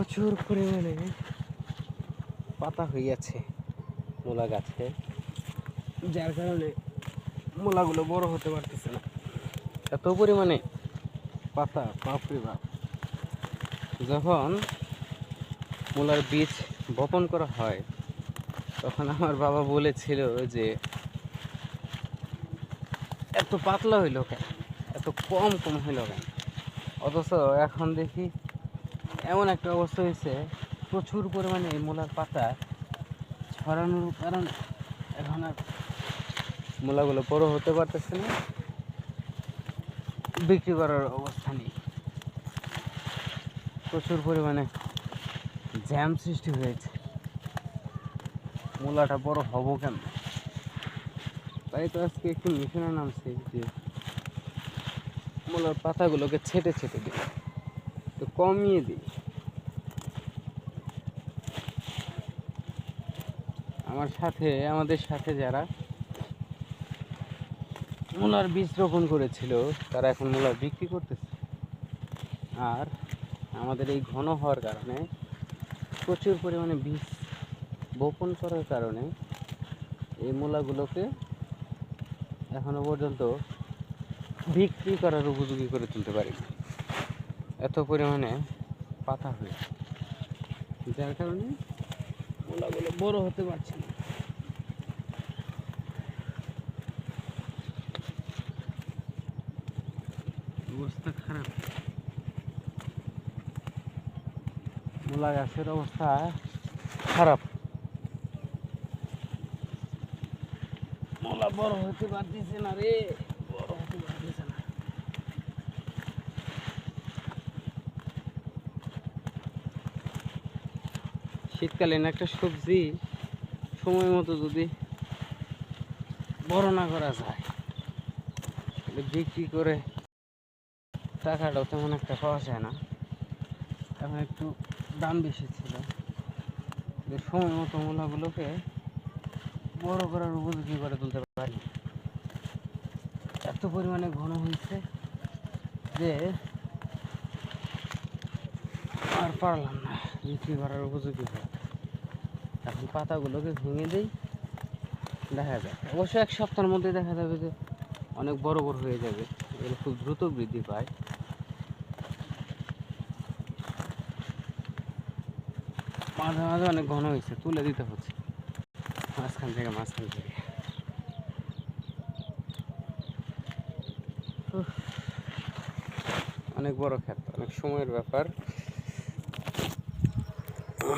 প্রচুর পরিমাণে। পাতা হইয়াছে মূলা গাছে। যার কারণে মূলাগুলো বড় হতে পারতেছে না। এত পরিমাণে পাতা বাপরে বাপ। যখন মূলার বীজ বপন করা হয় তখন আমার বাবা বলেছিল যে এত পাতলা হইল কেন? এত কম কম হইল কেন? অথচ এখন দেখি এমন একটা অবস্থা হয়েছে, প্রচুর পরিমাণে এই মূলার পাতা ছড়ানোর কারণে এখন আর মূলাগুলো বড় হতে পারতেছে না। বিক্রি করার অবস্থা নেই। প্রচুর পরিমাণে জ্যাম সৃষ্টি হয়েছে। মূলাটা বড় হব কেন? তাই তো আজকে একটু মিশনে নামছে যে মূলার পাতাগুলোকে ছেটে ছেটে দিই তো কমিয়ে দিই। আমার সাথে, আমাদের সাথে যারা মূলার বীজ রোপণ করেছিল, তারা এখন মূলা বিক্রি করতেছে। আর আমাদের এই ঘন হওয়ার কারণে প্রচুর পরিমাণে বীজ বপন করার কারণে এই মূলাগুলোকে এখনও পর্যন্ত বিক্রি করার উপযোগী করে তুলতে পারি এত পরিমাণে পাতা হয়ে যার কারণে মূলাগুলো বড় হতে পারছে না। অবস্থা খারাপ। মূলা গাছের অবস্থা খারাপ। মূলা বড় হতে পারতেছে না রে বড় হতে পারতেছে না শীতকালীন একটা সবজি সময় মতো যদি বড় না করা যায় বিক্রি করে টাকাটাও তেমন একটা পাওয়া যায় না। এখন একটু দাম বেশি ছিল। সময় মতো মূলাগুলোকে বড় করার উপযোগী করে তুলতে পারি। এত পরিমাণে ঘন হয়েছে যে আর পারলাম না। বিক্রি করার উপযোগী হয়। এখন পাতাগুলোকে ভেঙে দিই, দেখা যায় অবশ্য এক সপ্তাহের মধ্যে দেখা যাবে যে অনেক বড় বড় হয়ে যাবে, এগুলো খুব দ্রুত বৃদ্ধি পায়। মাঝে মাঝে অনেক ঘন হয়েছে, তুলে দিতে হচ্ছে। মাঝখান থেকে মাঝখান থেকে। অনেক বড় ক্ষেত, অনেক সময়ের ব্যাপার।